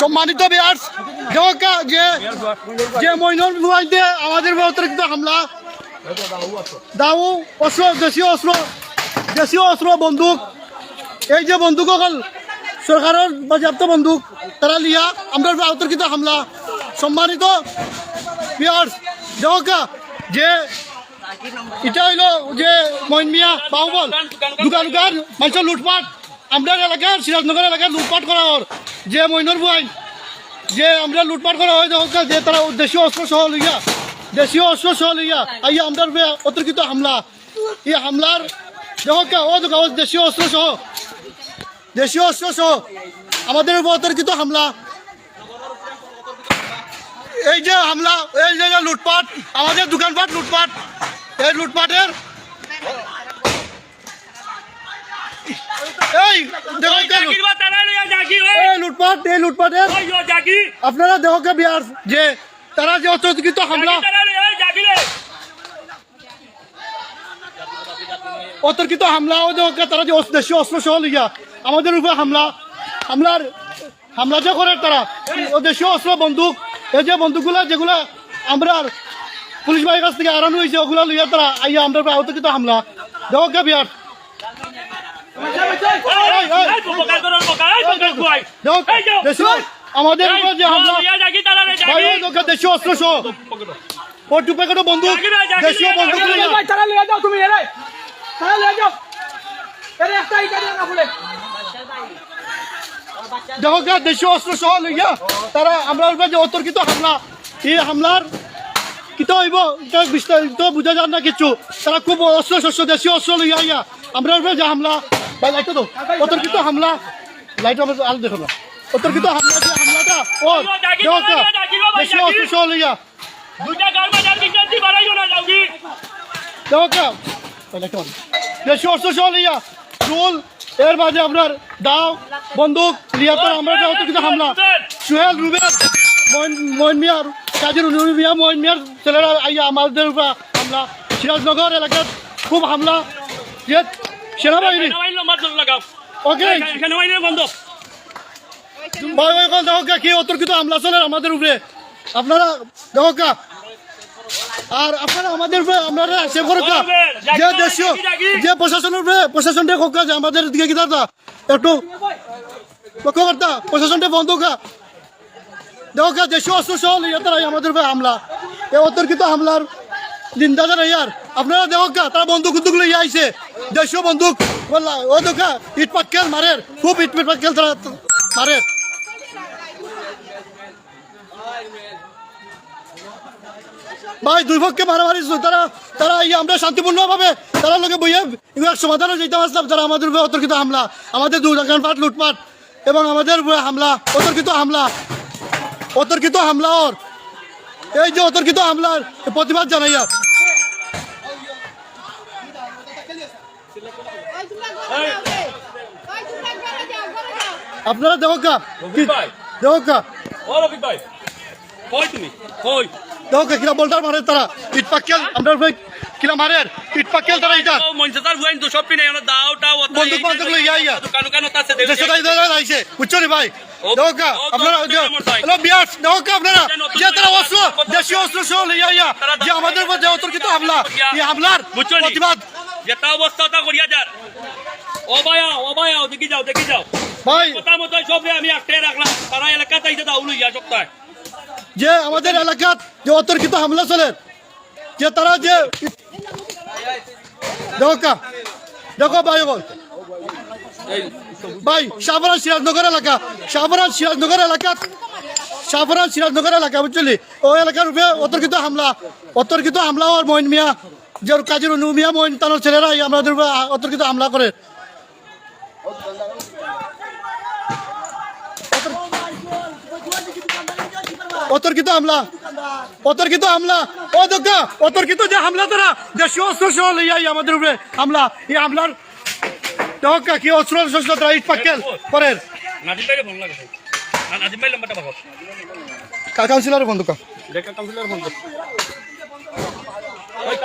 সম্মানিত বিয়ার্স যে যে মইনুল মোবাইলতে আমাদের অতিরিক্ত হামলা। দাউ অস্ত্র, দেশীয় অস্ত্র দেশীয় অস্ত্র বন্দুক। এই যে বন্দুক সকল সরকারের বাজেয়াপ্ত বন্দুক, তারা লিয়া, আমরা অতর্কিত হামলা। সম্মানিত বিয়ার্স দেহকা যে, এটা হইল যে মইন মিয়া বাহুবল দোকান দোকান মানুষের লুটপাট। আমরা এলাকার, সিরাজনগর এলাকার লুটপাট করা হর যে মইনর বুয়াইন যে আমরা লুটপাট করা হয়, দেখা যে তারা দেশীয় অস্ত্র সহ লইয়া, দেশীয় অস্ত্র সহ লইয়া আইয়া আমরা অতর্কিত হামলা। এই হামলার, দেখা ও দেখা দেশীয় অস্ত্র সহ, দেশীয় অস্ত্র সহ আমাদের উপর অতর্কিত হামলা। এই যে হামলা, এই যে লুটপাট, আমাদের দোকানপাট লুটপাট, এই লুটপাটের এই, দেখো লুটপাট এই লুটপাটের আপনারা দেখোকে বিয়ার যে তারা যে অতর্কিত হামলা অতর্কিত হামলা ও দেখোকে তারা যে দেশীয় অস্ত্র সহ লইয়া আমাদের উপরে হামলা হামলার হামলা যে করে তারা দেশীয় অস্ত্র বন্দুক এই যে বন্দুকগুলা যেগুলা আমরা পুলিশ বাহিনীর কাছ থেকে আড়ানো হয়েছে ওগুলা লইয়া তারা আইয়া আমরা অতর্কিত হামলা। দেখোকে বিয়ার দেশীয় অস্ত্র সহ ও তারা লিয়ে যাও তুমি এরে তারা লিয়ে যাও এরে একটা ইটা না বলে দেখো দেশীয় অস্ত্র সহ লইয়া। তারা আমরা যে অতর্কিত হামলা এই হামলার কিতা হইব এটা বিস্তারিত বুঝা যান না কিছু তারা খুব অস্ত্র শস্ত্র দেশীয় অস্ত্র লইয়া আমরা যে হামলা ভাই লাইটটা তো অতর্কিত হামলা। লাইট আমরা আলো দেখো না। অতর্কিত হামলা যে হামলাটা ও দেশীয় লাইটটা বন্ধ। দেশীয় অস্ত্র চুল এর মাঝে আপনার দাও বন্দুক লিয়া আমরা অতর্কিত হামলা। সুহেল রুবেল মইন মিয়ার কাজী রুনুর মিয়া মইন মিয়ার ছেলেরা আইয়া আমাদের উপর হামলা। সিরাজনগর এলাকার খুব হামলা। যে সেনাবাহিনী। ওকে বন্ধ। কি অতর্কিত হামলা চলে আমাদের উপরে। আপনারা দেখো আর আপনারা আমাদের উপরে আপনারা সে করো কা। যে দেশীয় যে প্রশাসনের উপরে প্রশাসনটা হোক যে আমাদের দিকে কি দাদা। একটু লক্ষ্য কর্তা প্রশাসনটা বন্ধ কা। দেখো দেশীয় অস্ত্র সহ আমাদের উপরে হামলা। এই অতর্কিত হামলার দিনদাদার ইয়ার, আপনারা দেখো তারা বন্দুক বন্দুক লইয়া আইছে। দেশীয় বন্দুক ও দেখা ইট পাক্কেল মারের, খুব ইট পাক্কেল তারা মারের। ভাই, দুই পক্ষে মারামারি তারা তারা এই আমরা শান্তিপূর্ণ ভাবে তারা লোকে বইয়ে এগুলো সমাধানে যেতে পারছিলাম তারা আমাদের উপরে অতর্কিত হামলা, আমাদের দু দোকানপাট লুটপাট, এবং আমাদের উপরে হামলা, অতর্কিত হামলা অতর্কিত হামলা ওর। এই যে অতর্কিত হামলার প্রতিবাদ জানাইয়া আপনারা দেখো কা। কি- ভাই। দেখো কা। ও রফিক ভাই। কই তুমি? কই? দেখো কিলা বলটার মারে তারা। ইট পাক্কেল আমরা উপরে কিলা মারে ইট পাক্কেল তারা এটা ও মঞ্চতার বুয়াইন তো সব পিনে এনে দাও টাও বন্দুক বন্দুক লইয়া আইয়া। দোকান দোকান আছে দেশটাই দাদা আইছে। বুঝছ ভাই? দেখো ও- আপনারা ও- আমার ভাই। হ্যালো বিয়াস দেখো আপনারা। যে তারা অস্ত্র দেশীয় অস্ত্র সহ লইয়া আইয়া যে আমাদের উপর যে অতর্কিত হামলা এই হামলার প্রতিবাদ যেটা অবস্থা তা করিয়া যার ও ভাইয়া ও ভাইয়া দেখি যাও দেখি যাও। ভাই। কথা মতো সব আমি একটাই রাখলাম। তারা এলাকাতে আইতে দাও লইয়া সপ্তাহে। যে আমাদের এলাকাত যে অতর্কিত হামলা চলে যে তারা যে দেখো দেখো ভাই ভাই শাহবারান সিরাজনগর এলাকা শাহবারান সিরাজনগর এলাকা শাহবারান সিরাজনগর এলাকা বুঝলি? ওই এলাকার উপরে অতর্কিত হামলা অতর্কিত হামলা আর মইন মিয়া যে কাজের অনু মিয়া মইন তানোর ছেলেরা এই আমাদের উপরে অতর্কিত হামলা করে। অতর্কিত হামলা। অতর্কিত হামলা। ও দোকা অতর্কিত যে হামলা তারা দেশীয় অস্ত্র সহ লইয়া এই আমাদের উপরে হামলা। এই হামলার দোকা কি অস্ত্র শস্ত্র তারা ইট পাক্কেল করেন? কাউন্সিলর বন্ধুকা দেখা কাউন্সিলর ফোন কর ওই